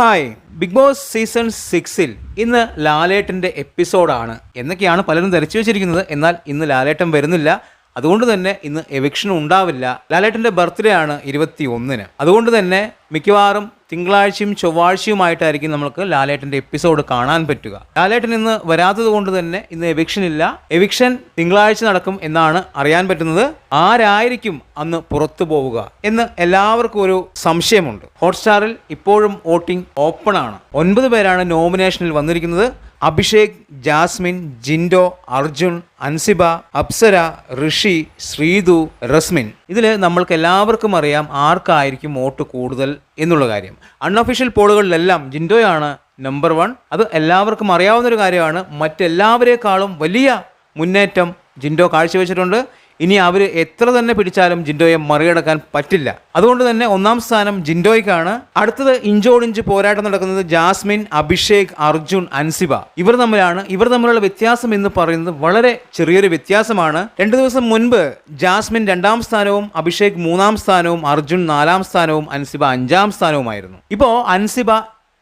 Hi. Big boss season സിക്സിൽ ഇന്ന് ലാലേട്ടന്റെ എപ്പിസോഡാണ്. എന്നൊക്കെയാണ് പലരും ധരിച്ചു വെച്ചിരിക്കുന്നത്. എന്നാൽ ഇന്ന് ലാലേട്ടൻ വരുന്നില്ല. അതുകൊണ്ട് തന്നെ ഇന്ന് എവിക്ഷൻ ഉണ്ടാവില്ല. ലാലേട്ടന്റെ ബർത്ത്ഡേ ആണ് ഇരുപത്തി ഒന്നിന് അതുകൊണ്ട് തന്നെ മിക്കവാറും തിങ്കളാഴ്ചയും ചൊവ്വാഴ്ചയുമായിട്ടായിരിക്കും നമുക്ക് ലാലേട്ടന്റെ എപ്പിസോഡ് കാണാൻ പറ്റുക. ലാലേട്ടൻ ഇന്ന് വരാത്തത് കൊണ്ട് തന്നെ ഇന്ന് എവിക്ഷൻ ഇല്ല. എവിക്ഷൻ തിങ്കളാഴ്ച നടക്കും എന്നാണ് അറിയാൻ പറ്റുന്നത്. ആരായിരിക്കും അന്ന് പുറത്തു പോവുക എന്ന് എല്ലാവർക്കും ഒരു സംശയമുണ്ട്. ഹോട്ട്സ്റ്റാറിൽ ഇപ്പോഴും വോട്ടിംഗ് ഓപ്പൺ ആണ്. ഒൻപത് പേരാണ് നോമിനേഷനിൽ വന്നിരിക്കുന്നത്. അഭിഷേക് ജാസ്മിൻ ജിൻഡോ അർജുൻ അൻസിബ അപ്സര ഋഷി ശ്രീതു റസ്മിൻ. ഇതിൽ നമ്മൾക്ക് എല്ലാവർക്കും അറിയാം ആർക്കായിരിക്കും വോട്ട് കൂടുതൽ എന്നുള്ള കാര്യം. അൺഒഫീഷ്യൽ പോളുകളിലെല്ലാം ജിൻഡോയാണ് നമ്പർ വൺ അത് എല്ലാവർക്കും അറിയാവുന്ന ഒരു കാര്യമാണ്. മറ്റെല്ലാവരേക്കാളും വലിയ മുന്നേറ്റം ജിൻഡോ കാഴ്ചവെച്ചിട്ടുണ്ട്. ഇനി അവർ എത്ര തന്നെ പിടിച്ചാലും ജിൻഡോയെ മറികടക്കാൻ പറ്റില്ല. അതുകൊണ്ട് തന്നെ ഒന്നാം സ്ഥാനം ജിൻഡോയ്ക്കാണ്. അടുത്തത് ഇഞ്ചോടിഞ്ച് പോരാട്ടം നടക്കുന്നത് ജാസ്മിൻ അഭിഷേക് അർജുൻ അൻസിബ. ഇവർ തമ്മിലാണ് ഇവർ തമ്മിലുള്ള വ്യത്യാസം എന്ന് പറയുന്നത് വളരെ ചെറിയൊരു വ്യത്യാസമാണ്. രണ്ടു ദിവസം മുൻപ് ജാസ്മിൻ രണ്ടാം സ്ഥാനവും അഭിഷേക് മൂന്നാം സ്ഥാനവും അർജുൻ നാലാം സ്ഥാനവും അൻസിബ അഞ്ചാം സ്ഥാനവുമായിരുന്നു. ഇപ്പോൾ അൻസിബ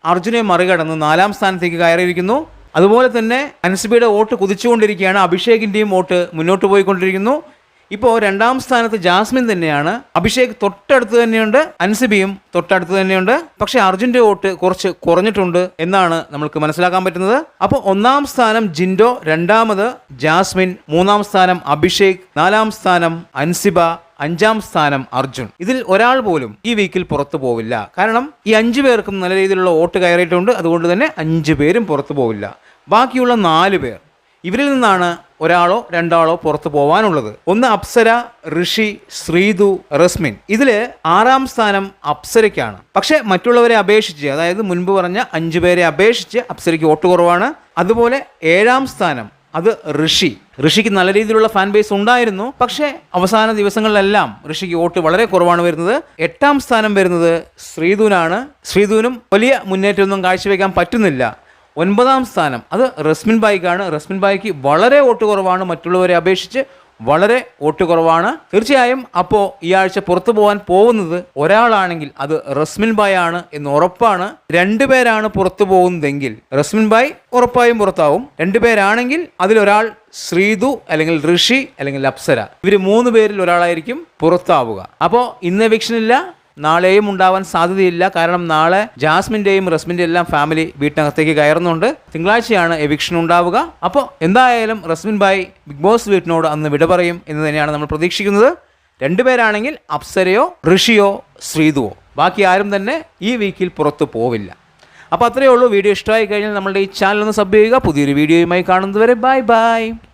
അർജുനെ മറികടന്ന് നാലാം സ്ഥാനത്തേക്ക് കയറിയിരിക്കുന്നു. അതുപോലെ തന്നെ അൻസിബയുടെ വോട്ട് കുതിച്ചുകൊണ്ടിരിക്കുകയാണ്. അഭിഷേകിന്റെയും വോട്ട് മുന്നോട്ട് പോയിക്കൊണ്ടിരിക്കുന്നു. ഇപ്പോൾ രണ്ടാം സ്ഥാനത്ത് ജാസ്മിൻ തന്നെയാണ്. അഭിഷേക് തൊട്ടടുത്ത് തന്നെയുണ്ട്. അൻസിബിയും തൊട്ടടുത്ത് തന്നെയുണ്ട്. പക്ഷേ അർജുന്റെ വോട്ട് കുറച്ച് കുറഞ്ഞിട്ടുണ്ട് എന്നാണ് നമ്മൾക്ക് മനസ്സിലാക്കാൻ പറ്റുന്നത്. അപ്പോൾ ഒന്നാം സ്ഥാനം ജിൻഡോ രണ്ടാമത് ജാസ്മിൻ മൂന്നാം സ്ഥാനം അഭിഷേക് നാലാം സ്ഥാനം അൻസിബ അഞ്ചാം സ്ഥാനം അർജുൻ. ഇതിൽ ഒരാൾ പോലും ഈ വീക്കിൽ പുറത്തു പോവില്ല. കാരണം ഈ അഞ്ചു പേർക്കും നല്ല രീതിയിലുള്ള വോട്ട് കയറിയിട്ടുണ്ട്. അതുകൊണ്ട് തന്നെ അഞ്ചു പേരും പുറത്തു പോവില്ല. ബാക്കിയുള്ള നാല് പേർ ഇവരിൽ നിന്നാണ് ഒരാളോ രണ്ടാളോ പുറത്തു പോവാനുള്ളത്. ഒന്ന് അപ്സര ഋഷി ശ്രീതു റസ്മിൻ. ഇതിൽ ആറാം സ്ഥാനം അപ്സരയ്ക്കാണ്. പക്ഷേ മറ്റുള്ളവരെ അപേക്ഷിച്ച് അതായത് മുൻപ് പറഞ്ഞ അഞ്ചു പേരെ അപേക്ഷിച്ച് അപ്സരയ്ക്ക് വോട്ട് കുറവാണ്. അതുപോലെ ഏഴാം സ്ഥാനം അത് ഋഷി. ഋഷിക്ക് നല്ല രീതിയിലുള്ള ഫാൻ ബേസ് ഉണ്ടായിരുന്നു. പക്ഷേ അവസാന ദിവസങ്ങളിലെല്ലാം ഋഷിക്ക് വോട്ട് വളരെ കുറവാണ് വരുന്നത്. എട്ടാം സ്ഥാനം വരുന്നത് ശ്രീധുവിനാണ് ശ്രീധുവിനും വലിയ മുന്നേറ്റമൊന്നും കാഴ്ചവെക്കാൻ പറ്റുന്നില്ല. ഒൻപതാം സ്ഥാനം. അത് റസ്മിൻ ബായിക്കാണ് റസ്മിൻ ബായിക്ക് വളരെ വോട്ട് കുറവാണ്. മറ്റുള്ളവരെ അപേക്ഷിച്ച് വളരെ വോട്ട് കുറവാണ്. തീർച്ചയായും അപ്പോൾ ഈ ആഴ്ച പുറത്തു പോകാൻ പോകുന്നത് ഒരാളാണെങ്കിൽ അത് റസ്മിൻ ബായ് ആണ് എന്ന് ഉറപ്പാണ്. രണ്ടുപേരാണ് പുറത്തു പോകുന്നതെങ്കിൽ റസ്മിൻ ബായ് ഉറപ്പായും പുറത്താവും. രണ്ടുപേരാണെങ്കിൽ അതിലൊരാൾ ശ്രീതു അല്ലെങ്കിൽ ഋഷി അല്ലെങ്കിൽ അപ്സര. ഇവർ മൂന്ന് പേരിൽ ഒരാളായിരിക്കും പുറത്താവുക. അപ്പോൾ ഇന്ന് എവിക്ഷൻ ഇല്ല. നാളെയും ഉണ്ടാവാൻ സാധ്യതയില്ല. കാരണം നാളെ ജാസ്മിന്റെയും റസ്മിന്റെ എല്ലാം ഫാമിലി വീട്ടിനകത്തേക്ക് കയറുന്നുണ്ട്. തിങ്കളാഴ്ചയാണ് എവിക്ഷൻ ഉണ്ടാവുക. അപ്പോൾ എന്തായാലും റസ്മിൻ ബായ് ബിഗ് ബോസ് വീട്ടിനോട് അന്ന് വിട പറയും എന്ന് തന്നെയാണ് നമ്മൾ പ്രതീക്ഷിക്കുന്നത്. രണ്ടുപേരാണെങ്കിൽ അപ്സരയോ ഋഷിയോ ശ്രീതുവോ. ബാക്കി ആരും തന്നെ ഈ വീക്കിൽ പുറത്തു പോവില്ല. അപ്പോൾ അത്രയേ ഉള്ളൂ. വീഡിയോ ഇഷ്ടമായി കഴിഞ്ഞാൽ നമ്മളുടെ ഈ ചാനൽ ഒന്ന് സബ് ചെയ്യുക. പുതിയൊരു വീഡിയോയുമായി കാണുന്നതുവരെ ബൈ ബൈ